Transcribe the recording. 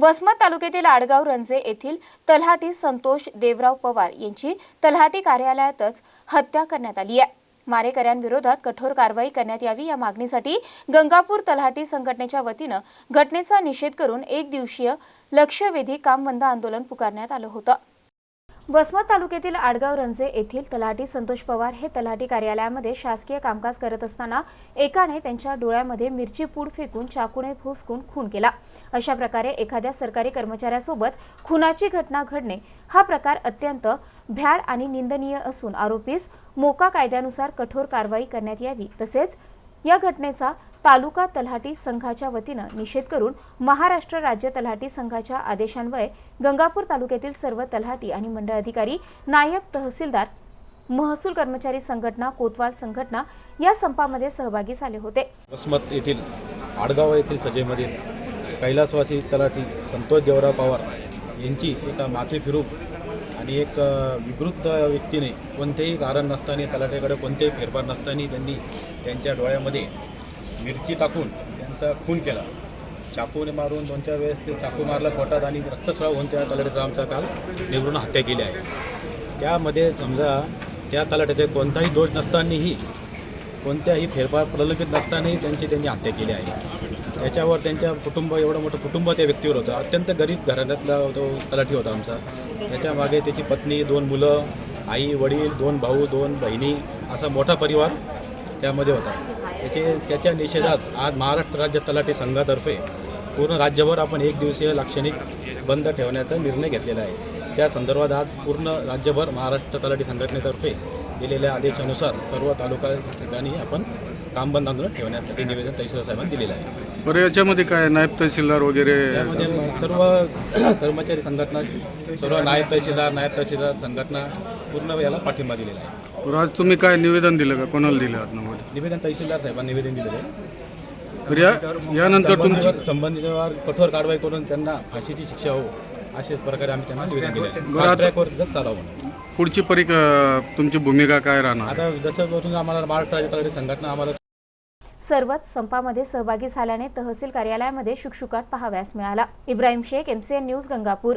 वसमत तालुक्यातील आडगाव रंजे येथील तलहाटी संतोष देवराव पवार यांची तलहाटी कार्यालयातच हत्या करण्यात आली आहे. मारेकऱ्यांविरोधात कठोर कारवाई करण्यात यावी या मागणीसाठी गंगापूर तलहाटी संघटनेच्या वतीनं घटनेचा निषेध करून एक दिवसीय लक्षवेधी काम बंद आंदोलन पुकारण्यात आलं होतं. वसमत तालुक्यातील आडगाव रंजे येथील तलाठी संतोष पवार हे तलाठी कार्यालयामध्ये शासकीय कामकाज करत असताना एकाने त्यांच्या डोळ्यामध्ये मिरची पूड फेकून चाकूने भोसकून खून केला. अशा प्रकारे एखाद्या सरकारी कर्मचाऱ्यासोबत खुनाची घटना घडणे हा प्रकार अत्यंत भ्याड आणि निंदनीय असून आरोपीस मोका कायद्यानुसार कठोर कारवाई करण्यात यावी. तसेच या घटनेचा तालुका तलाठी संघाच्या वतीनं निषेध करून महाराष्ट्र राज्य तलाठी संघाच्या आदेशान्वये गंगापूर तालुक्यातील सर्व तलाठी आणि मंडळ अधिकारी नायब तहसीलदार महसूल कर्मचारी संघटना कोतवाल संघटना या संपामध्ये सहभागी झाले होते. वसमत येथील आडगाव येथील सजेमधील कैलासवासी तलाठी संतोष देवराव पवार यांची एका माथे फिरूप आणि एक विकृत व्यक्तीने कोणतेही कारण नसताना तलाठ्याकडे कोणतेही फेरफार नसताना त्यांनी त्यांच्या डोळ्यामध्ये मिरची टाकून त्यांचा खून केला. चाकूने मारून दोन चार वेळेस ते चाकू मारला पोटात आणि रक्तस्राव होऊन त्या तलाठ्याचा आमचा काल निवडून हत्या केली आहे. त्यामध्ये समजा त्या तलाठ्याचे कोणताही दोष नसतानाही कोणत्याही फेरफार प्रलंबित नसतानाही त्यांची त्यांनी हत्या केली आहे. याच्यावर त्यांच्या कुटुंब एवढं मोठं कुटुंब त्या व्यक्तीवर होतं. अत्यंत गरीब घराण्यातला तो तलाठी होता आमचा. त्याच्यामागे त्याची पत्नी दोन मुलं आई वडील दोन भाऊ दोन बहिणी असा मोठा परिवार त्यामध्ये होता. त्याचे त्याच्या निषेधात आज महाराष्ट्र राज्य तलाठी संघातर्फे पूर्ण राज्यभर आपण एक दिवसीय लाक्षणिक बंद ठेवण्याचा निर्णय घेतलेला आहे. त्या संदर्भात आज पूर्ण राज्यभर महाराष्ट्र तलाठी संघटनेतर्फे दिलेल्या आदेशानुसार सर्व तालुका ठिकाणी आपण काम बंद आंदोलन ठेवण्यासाठी निवेदन तहसीलदार साहेबांनी दिलेलं आहे. बरं याच्यामध्ये काय नायब तहसीलदार वगैरे त्यामध्ये सर्व कर्मचारी संघटना सर्व नायब तहसीलदार नायब तहसीलदार संघटना पूर्ण याला पाठिंबा दिलेला आहे. बरं आज तुम्ही काय निवेदन दिलं का? कोणाला दिलं आतमध्ये निवेदन तहसीलदार साहेबांनी निवेदन दिलेलं आहे. या यानंतर तुमची संबंधित- संबंधितांवर कठोर कारवाई करून त्यांना फाशीची शिक्षा हो अशाच प्रकारे आम्ही त्यांना निवेदन दिलं बरं, आता- ट्रॅकवर जर चालावं पुढची परी तुमची भूमिका काय राहणार? आता जसं करून आम्हाला महाराष्ट्र राज्य संघटना आम्हाला सर्वच संपामध्ये सहभागी झाल्याने तहसील कार्यालयामध्ये शुकशुकाट पाहाव्यास मिळाला. Ibrahim Shaikh MCN news Gangapur.